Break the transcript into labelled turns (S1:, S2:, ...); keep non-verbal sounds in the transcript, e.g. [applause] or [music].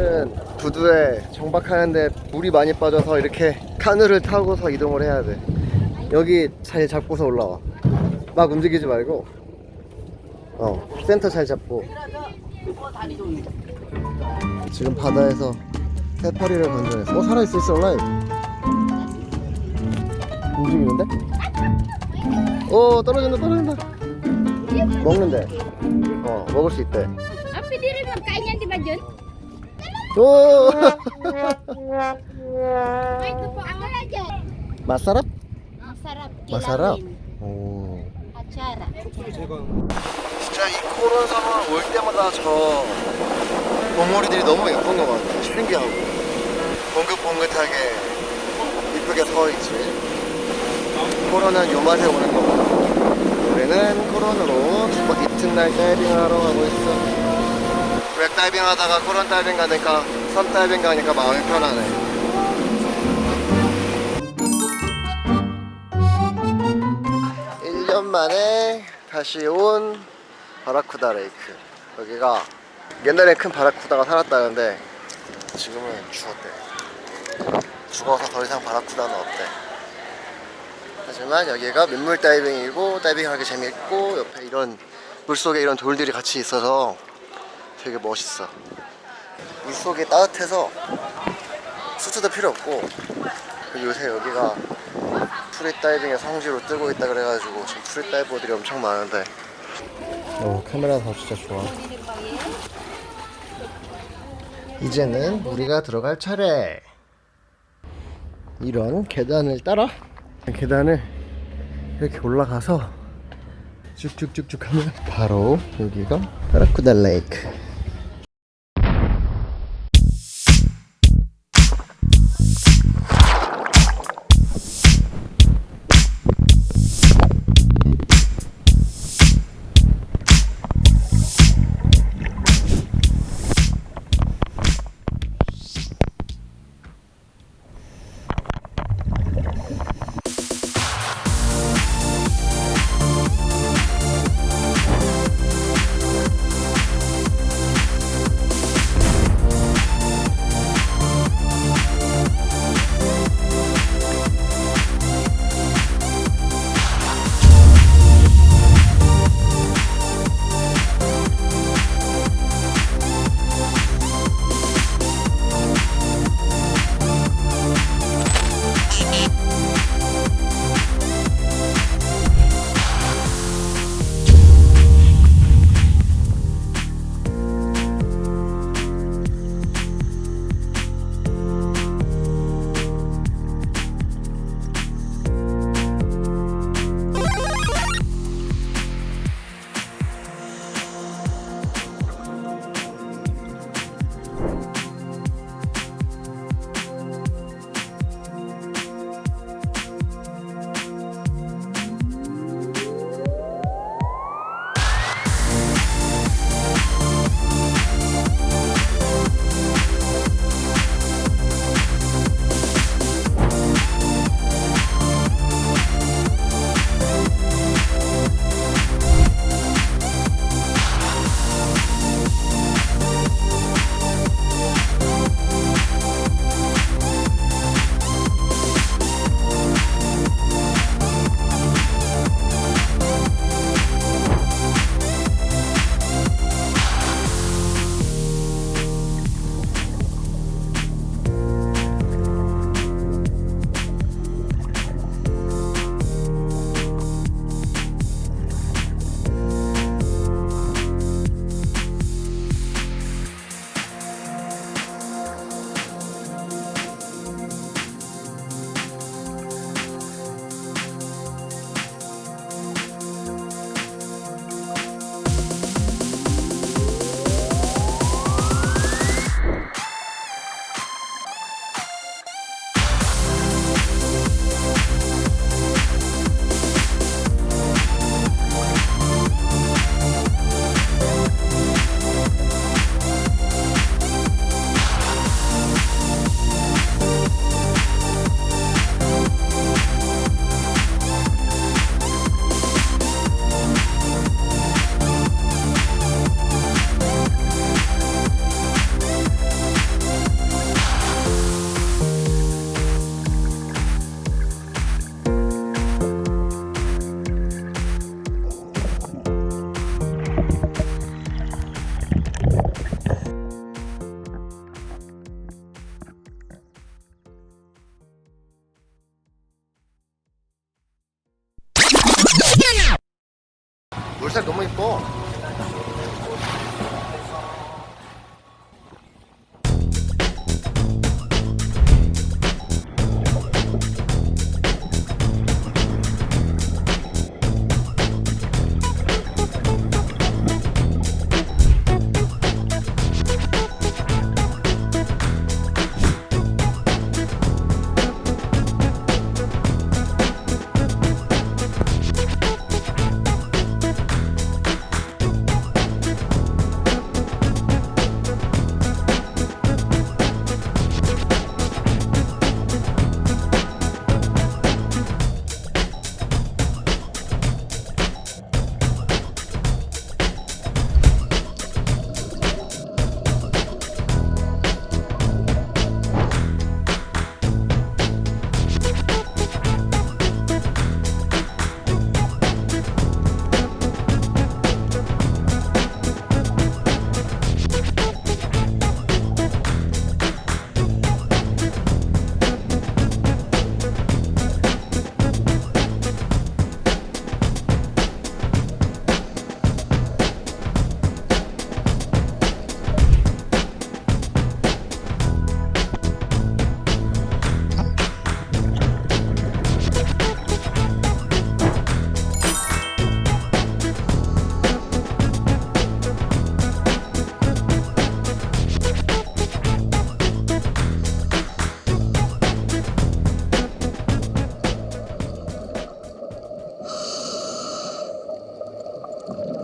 S1: 우리는 부두에 정박하는데 물이 많이 빠져서 이렇게 카누를 타고서 이동을 해야 돼. 여기 잘 잡고서 올라와. 막 움직이지 말고. 어, 센터 잘 잡고. 지금 바다에서 해파리를 건져냈어. 어, 살아있어, 있어, 온라인. 움직이는데? 오, 떨어진다, 떨어진다. 먹는데. 어, 먹을 수 있대.
S2: Ay, ito po dyan.
S1: 맛살아?
S2: Masarap.
S1: Masarap?
S2: kilawin.
S1: 오. [laughs]
S2: Atsara.
S1: 진짜 이 코론 섬은 올 때마다 저 봉우리들이 너무 예쁜 것 같아. 신기하고. 봉긋봉긋하게 이쁘게 서 있지. 코론은 요 맛에 오는 거고. 우리는 두번 이튿날 다이빙 하러 가고 있어. 웹 다이빙 하다가 코론 다이빙 가니까 섬 다이빙 가니까 마음이 편하네. 일년 만에 다시 온 바라쿠다 레이크. 여기가 옛날에 큰 바라쿠다가 살았다는데 지금은 죽었대. 죽어서 더 이상 바라쿠다는 없대. 하지만 여기가 민물 다이빙이고 다이빙하기 재밌고 옆에 이런 물속에 이런 돌들이 같이 있어서 되게 멋있어. 물속이 따뜻해서 수트도 필요 없고 그리고 요새 여기가 프리다이빙의 성지로 뜨고 있다 그래가지고 지금 프리다이버들이 엄청 많은데. 어 카메라 다 진짜 좋아. 이제는 우리가 들어갈 차례. 이런 계단을 따라? 계단을 이렇게 올라가서 쭉쭉쭉쭉 하면 바로 여기가 바라쿠다 레이크 물색 너무 이뻐 Uh,